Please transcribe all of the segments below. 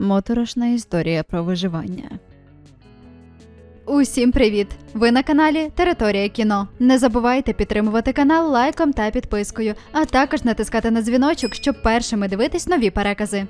Моторошна історія про виживання. Усім привіт! Ви на каналі Територія кіно. Не забувайте підтримувати канал лайком та підпискою, а також натискати на дзвіночок, щоб першими дивитись нові перекази.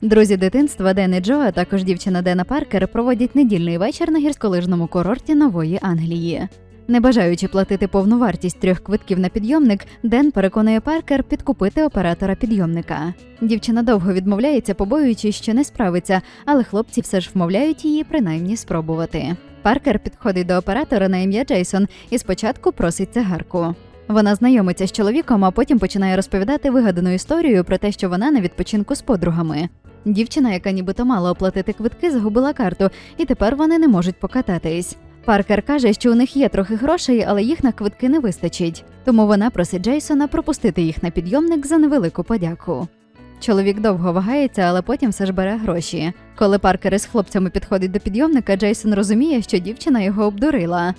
Друзі дитинства Ден і Джо, а також дівчина Дена Паркер проводять недільний вечір на гірськолижному курорті Нової Англії. Не бажаючи платити повну вартість трьох квитків на підйомник, Ден переконує Паркер підкупити оператора підйомника. Дівчина довго відмовляється, побоюючись, що не справиться, але хлопці все ж вмовляють її принаймні спробувати. Паркер підходить до оператора на ім'я Джейсон і спочатку просить цигарку. Вона знайомиться з чоловіком, а потім починає розповідати вигадану історію про те, що вона на відпочинку з подругами. Дівчина, яка нібито мала оплатити квитки, загубила карту, і тепер вони не можуть покататись. Паркер каже, що у них є трохи грошей, але їх на квитки не вистачить. Тому вона просить Джейсона пропустити їх на підйомник за невелику подяку. Чоловік довго вагається, але потім все ж бере гроші. Коли Паркер із хлопцями підходить до підйомника, Джейсон розуміє, що дівчина його обдурила.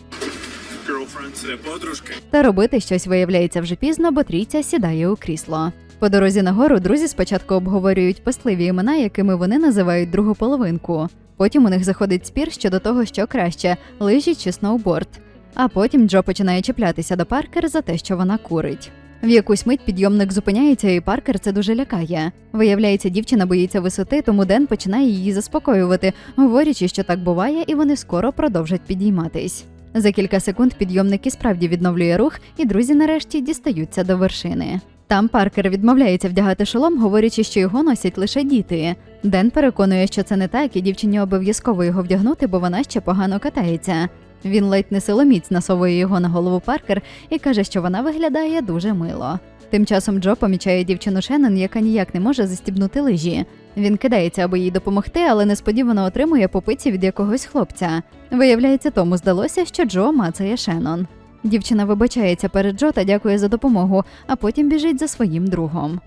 Це подружки. Та робити щось виявляється вже пізно, бо трійця сідає у крісло. По дорозі нагору друзі спочатку обговорюють пестливі імена, якими вони називають другу половинку. Потім у них заходить спір щодо того, що краще лижі чи сноуборд. А потім Джо починає чіплятися до Паркер за те, що вона курить. В якусь мить підйомник зупиняється, і Паркер це дуже лякає. Виявляється, дівчина боїться висоти, тому Ден починає її заспокоювати, говорячи, що так буває, і вони скоро продовжать підійматись. За кілька секунд підйомник і справді відновлює рух, і друзі нарешті дістаються до вершини. Там Паркер відмовляється вдягати шолом, говорячи, що його носять лише діти. Ден переконує, що це не так, і дівчині обов'язково його вдягнути, бо вона ще погано катається. Він ледь не силоміць насовує його на голову Паркер і каже, що вона виглядає дуже мило. Тим часом Джо помічає дівчину Шеннон, яка ніяк не може застібнути лижі. Він кидається, аби їй допомогти, але несподівано отримує попиці від якогось хлопця. Виявляється, тому здалося, що Джо мацає Шеннон. Дівчина вибачається перед Джо та дякує за допомогу, а потім біжить за своїм другом.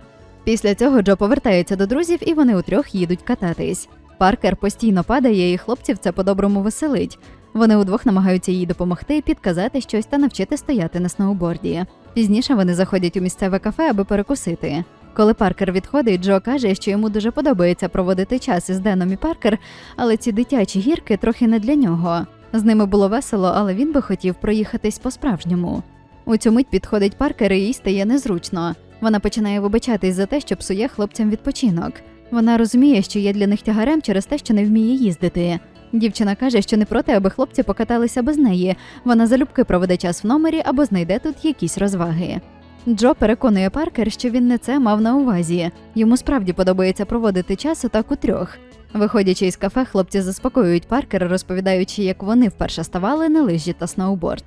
Після цього Джо повертається до друзів, і вони утрьох їдуть кататись. Паркер постійно падає, і хлопців це по-доброму веселить. Вони удвох намагаються їй допомогти, підказати щось та навчити стояти на сноуборді. Пізніше вони заходять у місцеве кафе, аби перекусити. Коли Паркер відходить, Джо каже, що йому дуже подобається проводити час із Деном і Паркер, але ці дитячі гірки трохи не для нього. З ними було весело, але він би хотів проїхатись по-справжньому. У цю мить підходить Паркер і їй стає незручно. Вона починає вибачатись за те, що псує хлопцям відпочинок. Вона розуміє, що є для них тягарем через те, що не вміє їздити. Дівчина каже, що не проти, аби хлопці покаталися без неї. Вона залюбки проведе час в номері або знайде тут якісь розваги. Джо переконує Паркер, що він не це мав на увазі. Йому справді подобається проводити час отак у трьох. Виходячи із кафе, хлопці заспокоюють Паркера, розповідаючи, як вони вперше ставали на лижі та сноуборд.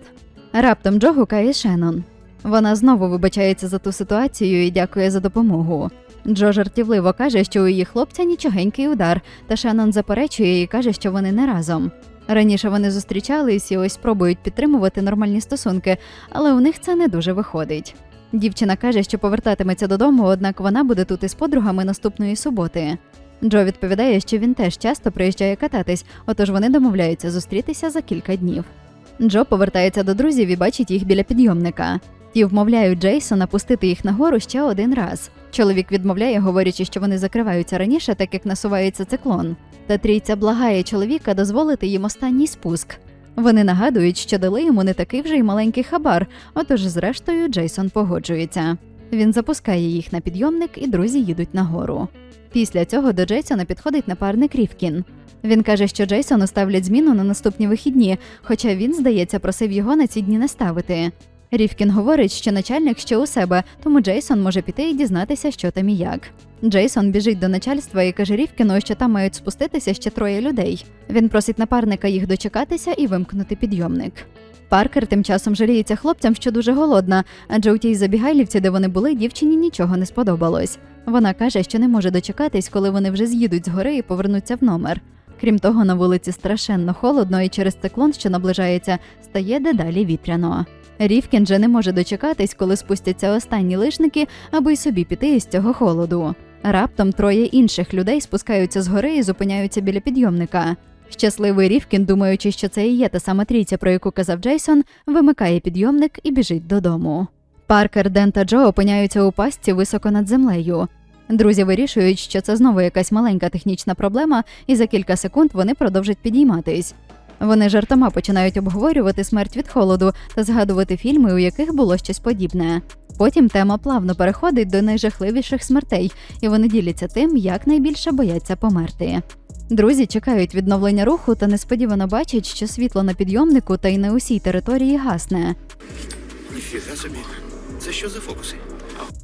Раптом Джо гукає Шеннон. Вона знову вибачається за ту ситуацію і дякує за допомогу. Джо жартівливо каже, що у її хлопця нічогенький удар, та Шеннон заперечує і каже, що вони не разом. Раніше вони зустрічались і ось спробують підтримувати нормальні стосунки, але у них це не дуже виходить. Дівчина каже, що повертатиметься додому, однак вона буде тут із подругами наступної суботи. Джо відповідає, що він теж часто приїжджає кататись, отож вони домовляються зустрітися за кілька днів. Джо повертається до друзів і бачить їх біля підйомника. Ті вмовляють Джейсона пустити їх нагору ще один раз. Чоловік відмовляє, говорячи, що вони закриваються раніше, так як насувається циклон. Та трійця благає чоловіка дозволити їм останній спуск. Вони нагадують, що дали йому не такий вже й маленький хабар, отож, зрештою, Джейсон погоджується. Він запускає їх на підйомник, і друзі їдуть нагору. Після цього до Джейсона підходить напарник Рівкін. Він каже, що Джейсону ставлять зміну на наступні вихідні, хоча він, здається, просив його на ці дні не ставити. Рівкін говорить, що начальник ще у себе, тому Джейсон може піти і дізнатися, що там і як. Джейсон біжить до начальства і каже Рівкіну, що там мають спуститися ще троє людей. Він просить напарника їх дочекатися і вимкнути підйомник. Паркер тим часом жаліється хлопцям, що дуже голодна, адже у тій забігайлівці, де вони були, дівчині нічого не сподобалось. Вона каже, що не може дочекатись, коли вони вже з'їдуть з гори і повернуться в номер. Крім того, на вулиці страшенно холодно, і через циклон, що наближається, стає дедалі вітряно. Рівкін же не може дочекатись, коли спустяться останні лишники, аби й собі піти із цього холоду. Раптом троє інших людей спускаються з гори і зупиняються біля підйомника. Щасливий Рівкін, думаючи, що це і є та сама трійця, про яку казав Джейсон, вимикає підйомник і біжить додому. Паркер, Ден та Джо опиняються у пастці високо над землею. Друзі вирішують, що це знову якась маленька технічна проблема, і за кілька секунд вони продовжать підійматись. Вони жартома починають обговорювати смерть від холоду та згадувати фільми, у яких було щось подібне. Потім тема плавно переходить до найжахливіших смертей, і вони діляться тим, як найбільше бояться померти. Друзі чекають відновлення руху та несподівано бачать, що світло на підйомнику та й на усій території гасне. Ніфіга собі. Це що за фокуси?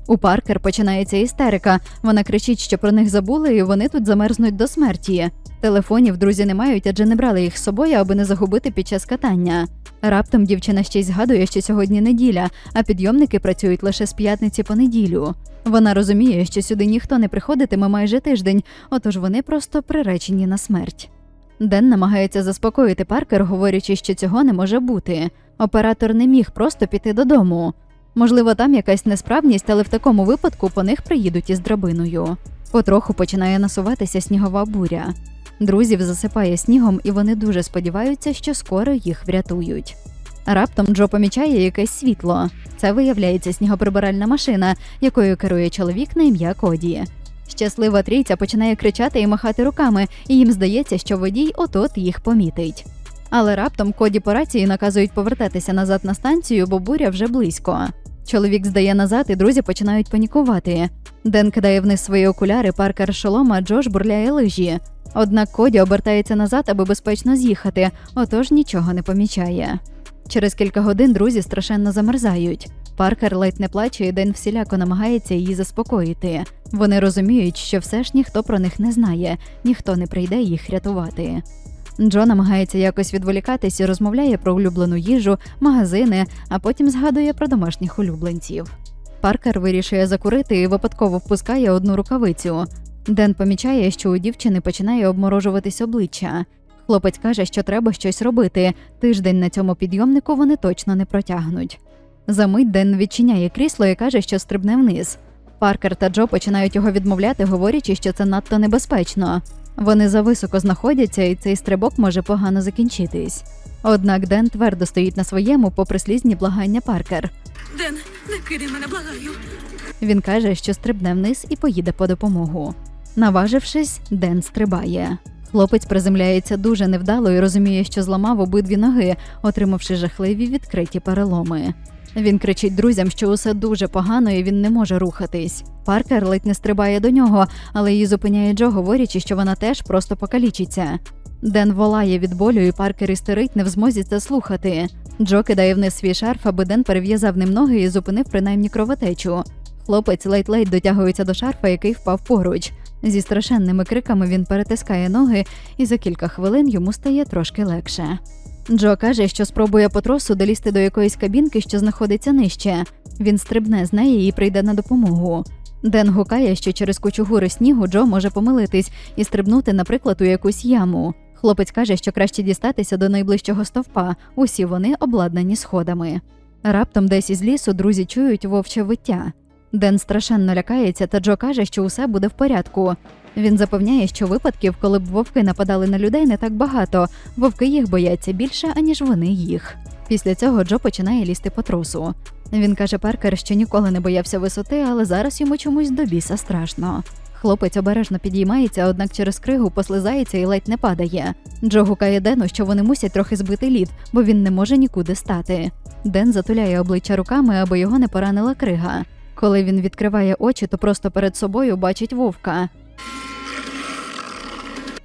У Паркер починається істерика. Вона кричить, що про них забули, і вони тут замерзнуть до смерті. Телефонів друзі не мають, адже не брали їх з собою, аби не загубити під час катання. Раптом дівчина ще й згадує, що сьогодні неділя, а підйомники працюють лише з п'ятниці по неділю. Вона розуміє, що сюди ніхто не приходитиме майже тиждень, отож вони просто приречені на смерть. Ден намагається заспокоїти Паркер, говорячи, що цього не може бути. Оператор не міг просто піти додому. Можливо, там якась несправність, але в такому випадку по них приїдуть із драбиною. Потроху починає насуватися снігова буря. Друзів засипає снігом, і вони дуже сподіваються, що скоро їх врятують. Раптом Джо помічає якесь світло. Це виявляється снігоприбиральна машина, якою керує чоловік на ім'я Коді. Щаслива трійця починає кричати і махати руками, і їм здається, що водій от-от їх помітить. Але раптом Коді по рації наказують повертатися назад на станцію, бо буря вже близько. Чоловік здає назад, і друзі починають панікувати. Ден кидає вниз свої окуляри, паркер шолома, Джош бурляє лижі. Однак Коді обертається назад, аби безпечно з'їхати, отож нічого не помічає. Через кілька годин друзі страшенно замерзають. Паркер ледь не плаче, і Ден всіляко намагається її заспокоїти. Вони розуміють, що все ж ніхто про них не знає, ніхто не прийде їх рятувати. Джо намагається якось відволікатись і розмовляє про улюблену їжу, магазини, а потім згадує про домашніх улюбленців. Паркер вирішує закурити і випадково впускає одну рукавицю. Ден помічає, що у дівчини починає обморожуватись обличчя. Хлопець каже, що треба щось робити. Тиждень на цьому підйомнику вони точно не протягнуть. Замить Ден відчиняє крісло і каже, що стрибне вниз. Паркер та Джо починають його відмовляти, говорячи, що це надто небезпечно. Вони зависоко знаходяться, і цей стрибок може погано закінчитись. Однак Ден твердо стоїть на своєму, попри слізні благання Паркер. Ден, не кидай мене, благаю. Він каже, що стрибне вниз і поїде по допомогу. Наважившись, Ден стрибає. Хлопець приземляється дуже невдало і розуміє, що зламав обидві ноги, отримавши жахливі відкриті переломи. Він кричить друзям, що усе дуже погано і він не може рухатись. Паркер ледь не стрибає до нього, але її зупиняє Джо, говорячи, що вона теж просто покалічиться. Ден волає від болю, і Паркер істерить, не в змозі це слухати. Джо кидає вниз свій шарф, аби Ден перев'язав ним ноги і зупинив принаймні кровотечу. Хлопець ледь-ледь дотягується до шарфа, який впав поруч. Зі страшенними криками він перетискає ноги, і за кілька хвилин йому стає трошки легше. Джо каже, що спробує по тросу долізти до якоїсь кабінки, що знаходиться нижче. Він стрибне з неї і прийде на допомогу. Ден гукає, що через кучугури снігу Джо може помилитись і стрибнути, наприклад, у якусь яму. Хлопець каже, що краще дістатися до найближчого стовпа. Усі вони обладнані сходами. Раптом десь із лісу друзі чують вовче виття. Ден страшенно лякається, та Джо каже, що усе буде в порядку. Він запевняє, що випадків, коли б вовки нападали на людей, не так багато. Вовки їх бояться більше, аніж вони їх. Після цього Джо починає лізти по тросу. Він каже Паркер, що ніколи не боявся висоти, але зараз йому чомусь до біса страшно. Хлопець обережно підіймається, однак через кригу послизається і ледь не падає. Джо гукає Дену, що вони мусять трохи збити лід, бо він не може нікуди стати. Ден затуляє обличчя руками, аби його не поранила крига. Коли він відкриває очі, то просто перед собою бачить вовка.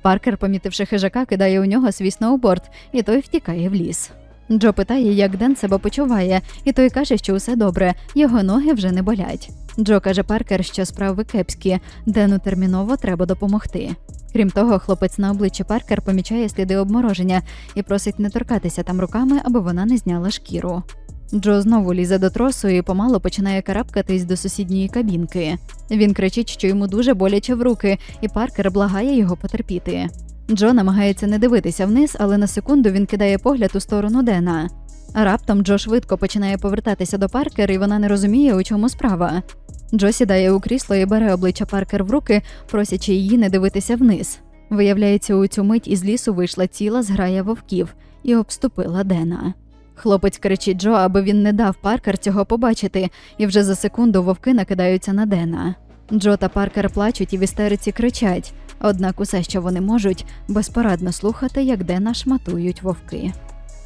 Паркер, помітивши хижака, кидає у нього свій сноуборд, і той втікає в ліс. Джо питає, як Ден себе почуває, і той каже, що усе добре, його ноги вже не болять. Джо каже Паркер, що справи кепські, Дену терміново треба допомогти. Крім того, хлопець на обличчі Паркер помічає сліди обмороження і просить не торкатися там руками, аби вона не зняла шкіру. Джо знову лізе до тросу і помало починає карабкатись до сусідньої кабінки. Він кричить, що йому дуже боляче в руки, і Паркер благає його потерпіти. Джо намагається не дивитися вниз, але на секунду він кидає погляд у сторону Дена. Раптом Джо швидко починає повертатися до Паркер, і вона не розуміє, у чому справа. Джо сідає у крісло і бере обличчя Паркер в руки, просячи її не дивитися вниз. Виявляється, у цю мить із лісу вийшла ціла зграя вовків і обступила Дена. Хлопець кричить Джо, аби він не дав Паркер цього побачити, і вже за секунду вовки накидаються на Дена. Джо та Паркер плачуть і в істериці кричать. Однак усе, що вони можуть, безпорадно слухати, як Дена шматують вовки.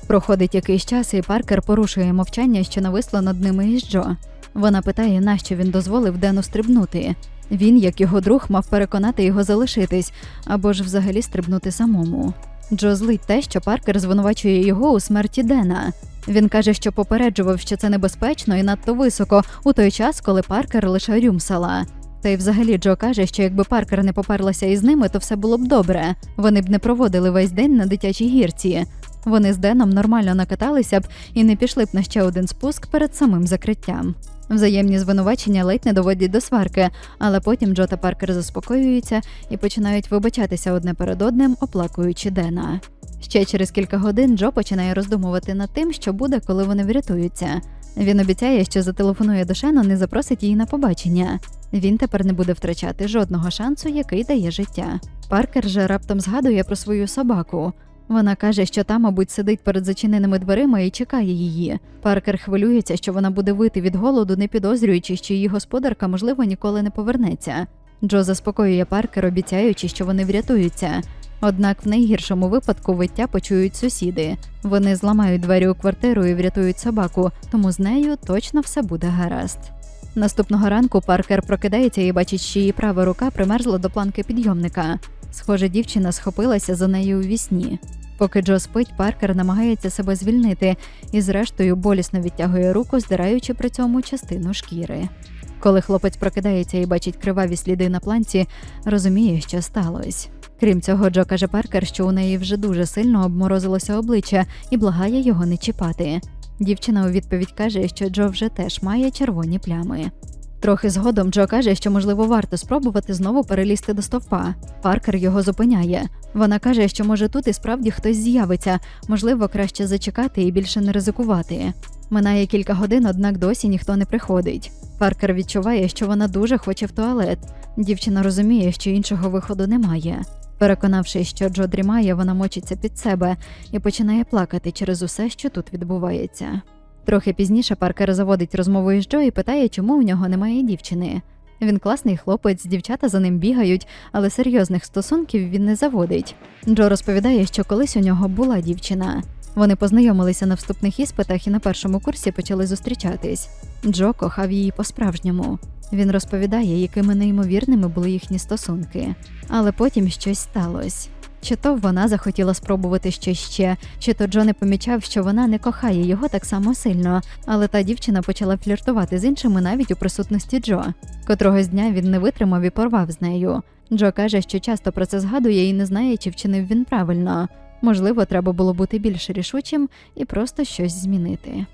Проходить якийсь час, і Паркер порушує мовчання, що нависло над ними із Джо. Вона питає, нащо він дозволив Дену стрибнути. Він, як його друг, мав переконати його залишитись або ж взагалі стрибнути самому. Джо злить те, що Паркер звинувачує його у смерті Дена. Він каже, що попереджував, що це небезпечно і надто високо у той час, коли Паркер лише рюмсала. Та й взагалі Джо каже, що якби Паркер не поперлася із ними, то все було б добре. Вони б не проводили весь день на дитячій гірці. Вони з Деном нормально накаталися б і не пішли б на ще один спуск перед самим закриттям. Взаємні звинувачення ледь не доводять до сварки, але потім Джо та Паркер заспокоюються і починають вибачатися одне перед одним, оплакуючи Дена. Ще через кілька годин Джо починає роздумувати над тим, що буде, коли вони врятуються. Він обіцяє, що зателефонує до Шеннон і запросить її на побачення. Він тепер не буде втрачати жодного шансу, який дає життя. Паркер же раптом згадує про свою собаку. Вона каже, що та, мабуть, сидить перед зачиненими дверима і чекає її. Паркер хвилюється, що вона буде вити від голоду, не підозрюючи, що її господарка, можливо, ніколи не повернеться. Джо заспокоює Паркер, обіцяючи, що вони врятуються. Однак в найгіршому випадку виття почують сусіди. Вони зламають двері у квартиру і врятують собаку, тому з нею точно все буде гаразд. Наступного ранку Паркер прокидається і бачить, що її права рука примерзла до планки підйомника. Схоже, дівчина схопилася за нею у вісні. Поки Джо спить, Паркер намагається себе звільнити і, зрештою, болісно відтягує руку, здираючи при цьому частину шкіри. Коли хлопець прокидається і бачить криваві сліди на планці, розуміє, що сталося. Крім цього, Джо каже Паркер, що у неї вже дуже сильно обморозилося обличчя і благає його не чіпати. Дівчина у відповідь каже, що Джо вже теж має червоні плями. Трохи згодом Джо каже, що можливо варто спробувати знову перелізти до стовпа. Паркер його зупиняє. Вона каже, що може тут і справді хтось з'явиться, можливо, краще зачекати і більше не ризикувати. Минає кілька годин, однак досі ніхто не приходить. Паркер відчуває, що вона дуже хоче в туалет. Дівчина розуміє, що іншого виходу немає. Переконавшись, що Джо дрімає, вона мочиться під себе і починає плакати через усе, що тут відбувається. Трохи пізніше Паркер заводить розмову із Джо і питає, чому у нього немає дівчини. Він класний хлопець, дівчата за ним бігають, але серйозних стосунків він не заводить. Джо розповідає, що колись у нього була дівчина. Вони познайомилися на вступних іспитах і на першому курсі почали зустрічатись. Джо кохав її по-справжньому. Він розповідає, якими неймовірними були їхні стосунки. Але потім щось сталося. Чи то вона захотіла спробувати щось ще, чи то Джо не помічав, що вона не кохає його так само сильно, але та дівчина почала фліртувати з іншими навіть у присутності Джо. Котрогось дня він не витримав і порвав з нею. Джо каже, що часто про це згадує і не знає, чи вчинив він правильно. Можливо, треба було бути більш рішучим і просто щось змінити.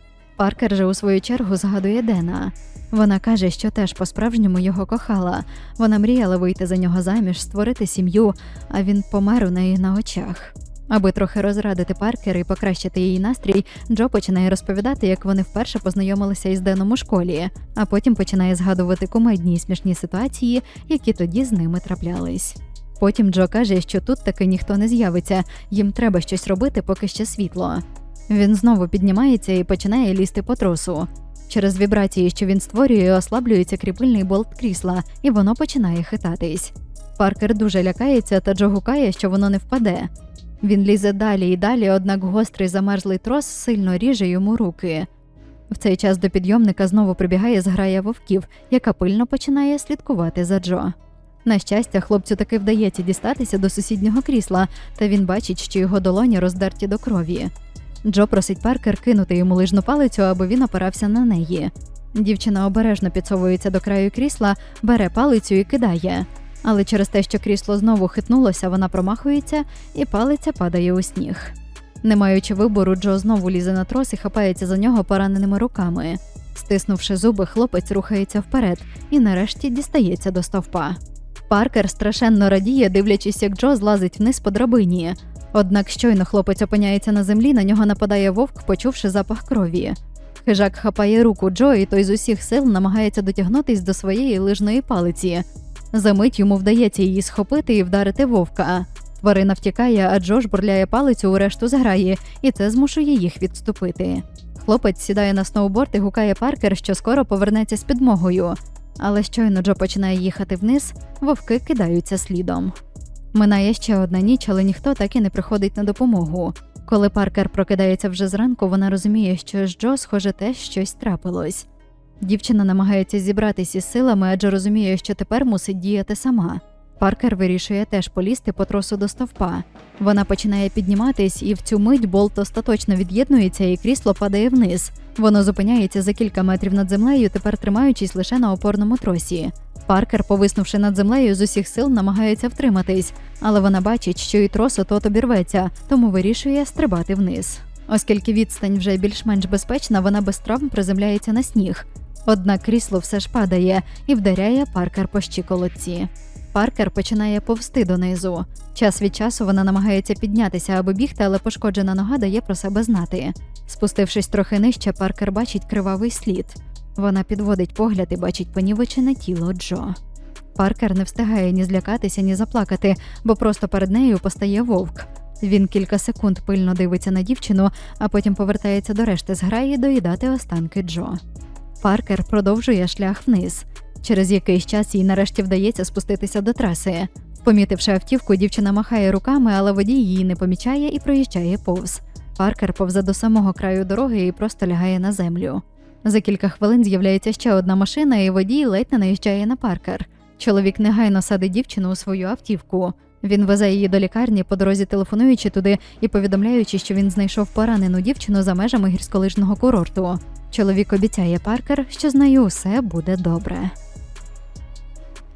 Паркер же у свою чергу згадує Дена. Вона каже, що теж по-справжньому його кохала. Вона мріяла вийти за нього заміж, створити сім'ю, а він помер у неї на очах. Аби трохи розрадити Паркер і покращити її настрій, Джо починає розповідати, як вони вперше познайомилися із Деном у школі, а потім починає згадувати кумедні і смішні ситуації, які тоді з ними траплялись. Потім Джо каже, що тут таки ніхто не з'явиться, їм треба щось робити, поки ще світло. Він знову піднімається і починає лізти по тросу. Через вібрації, що він створює, ослаблюється кріпильний болт крісла, і воно починає хитатись. Паркер дуже лякається та Джо гукає, що воно не впаде. Він лізе далі і далі, однак гострий замерзлий трос сильно ріже йому руки. В цей час до підйомника знову прибігає зграя вовків, яка пильно починає слідкувати за Джо. На щастя, хлопцю таки вдається дістатися до сусіднього крісла, та він бачить, що його долоні роздерті до крові. Джо просить Паркер кинути йому лижну палицю, аби він опирався на неї. Дівчина обережно підсовується до краю крісла, бере палицю і кидає. Але через те, що крісло знову хитнулося, вона промахується і палиця падає у сніг. Не маючи вибору, Джо знову лізе на трос і хапається за нього пораненими руками. Стиснувши зуби, хлопець рухається вперед і нарешті дістається до стовпа. Паркер страшенно радіє, дивлячись, як Джо злазить вниз по драбині. Однак щойно хлопець опиняється на землі, на нього нападає вовк, почувши запах крові. Хижак хапає руку Джо, і той з усіх сил намагається дотягнутись до своєї лижної палиці. Замить йому вдається її схопити і вдарити вовка. Тварина втікає, а Джо жбурляє палицю у решту зграї, і це змушує їх відступити. Хлопець сідає на сноуборд і гукає Паркер, що скоро повернеться з підмогою. Але щойно Джо починає їхати вниз, вовки кидаються слідом. Минає ще одна ніч, але ніхто так і не приходить на допомогу. Коли Паркер прокидається вже зранку, вона розуміє, що з Джо, схоже, теж щось трапилось. Дівчина намагається зібратися із силами, адже розуміє, що тепер мусить діяти сама. Паркер вирішує теж полізти по тросу до стовпа. Вона починає підніматись, і в цю мить болт остаточно від'єднується, і крісло падає вниз. Воно зупиняється за кілька метрів над землею, тепер тримаючись лише на опорному тросі. Паркер, повиснувши над землею, з усіх сил намагається втриматись, але вона бачить, що і трос от обірветься, тому вирішує стрибати вниз. Оскільки відстань вже більш-менш безпечна, вона без травм приземляється на сніг. Однак крісло все ж падає і вдаряє Паркер по щиколотці. Паркер починає повсти донизу. Час від часу вона намагається піднятися аби бігти, але пошкоджена нога дає про себе знати. Спустившись трохи нижче, Паркер бачить кривавий слід. Вона підводить погляд і бачить понівечене тіло Джо. Паркер не встигає ні злякатися, ні заплакати, бо просто перед нею постає вовк. Він кілька секунд пильно дивиться на дівчину, а потім повертається до решти зграї доїдати останки Джо. Паркер продовжує шлях вниз. Через якийсь час їй нарешті вдається спуститися до траси. Помітивши автівку, дівчина махає руками, але водій її не помічає і проїжджає повз. Паркер повзе до самого краю дороги і просто лягає на землю. За кілька хвилин з'являється ще одна машина, і водій ледь не наїжджає на паркер. Чоловік негайно садить дівчину у свою автівку. Він везе її до лікарні, по дорозі телефонуючи туди і повідомляючи, що він знайшов поранену дівчину за межами гірськолижного курорту. Чоловік обіцяє Паркер, що з нею усе буде добре.